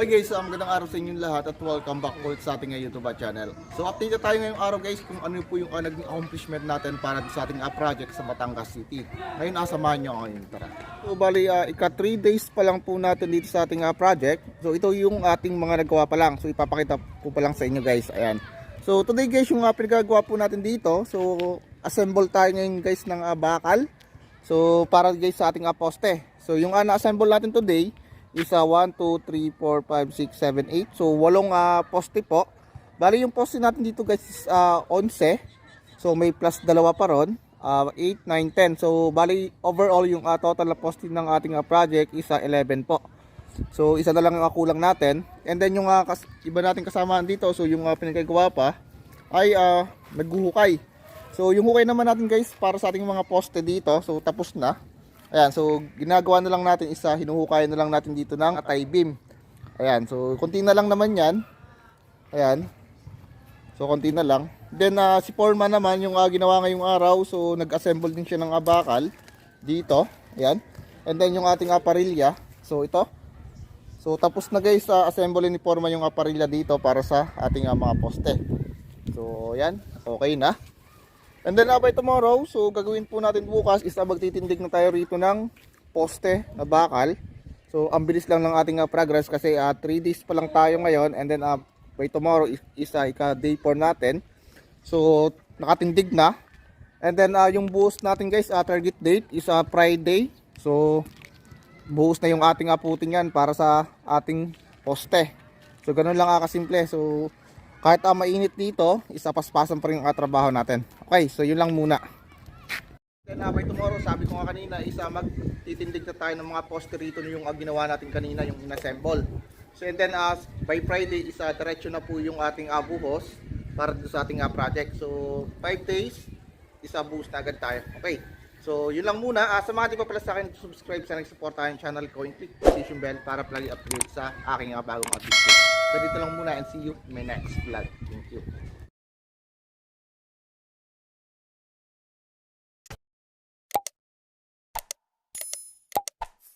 Okay guys, so magandang araw sa inyong lahat at welcome back ulit sa ating uh, YouTube channel. So update na tayo ngayong araw guys kung ano po yung uh, naging accomplishment natin para sa ating uh, project sa Batangas City. Ngayon asamahan nyo ngayon tara. So bali uh, ika 3 days pa lang po natin dito sa ating uh, project. So ito yung ating mga nagawa pa lang. So ipapakita ko pa lang sa inyo guys. Ayan. So today guys yung uh, pinagagawa po natin dito. So assemble tayo ngayon guys ng uh, bakal. So para guys sa ating uh, poste. So yung uh, na-assemble natin today is uh, 1, 2, 3, 4, 5, 6, 7, 8. So, walong uh, poste po. Bali yung poste natin dito guys is uh, 11. So, may plus dalawa pa ron. Uh, 8, 9, 10. So, bali overall yung uh, total na poste ng ating uh, project is uh, 11 po. So, isa na lang ang kulang natin. And then yung uh, iba natin kasamaan dito, so yung uh, pinagagawa pa, ay uh, naghuhukay. So, yung hukay naman natin guys, para sa ating mga poste dito, so tapos na. Ayan, so ginagawa na lang natin isa, hinuhukay na lang natin dito ng atay beam. Ayan, so konti na lang naman yan. Ayan. So konti na lang. Then ah, si Foreman naman yung ah, ginawa ngayong araw, so nag-assemble din siya ng abakal dito. Ayan. And then yung ating aparilya. So ito. So tapos na guys, uh, assemble ni Foreman yung aparilya dito para sa ating ah, mga poste. So ayan, okay na. And then uh, by tomorrow, so gagawin po natin bukas is uh, magtitindig na tayo rito ng poste na bakal. So ang bilis lang ng ating uh, progress kasi 3 days pa lang tayo ngayon and then uh, by tomorrow is, uh, ika day 4 natin. So nakatindig na. And then uh, yung buhos natin guys, uh, target date is uh, Friday. So buhos na yung ating uh, yan para sa ating poste. So ganun lang uh, kasimple. So kahit uh, mainit dito, isa paspasan pa rin ang uh, trabaho natin. Okay, so yun lang muna. Then uh, by tomorrow, sabi ko nga kanina, isa magtitindig na tayo ng mga poste rito yung uh, ginawa natin kanina, yung inassemble. So and then uh, by Friday, isa diretso na po yung ating uh, buhos para sa ating uh, project. So 5 days, isa buhos na agad tayo. Okay. So, yun lang muna. Ah, sa mga di pa pala sa akin, subscribe sa nag-support tayong channel ko and click notification bell para palagi update sa aking uh, bagong update. So, dito lang muna and see you my next vlog. Thank you.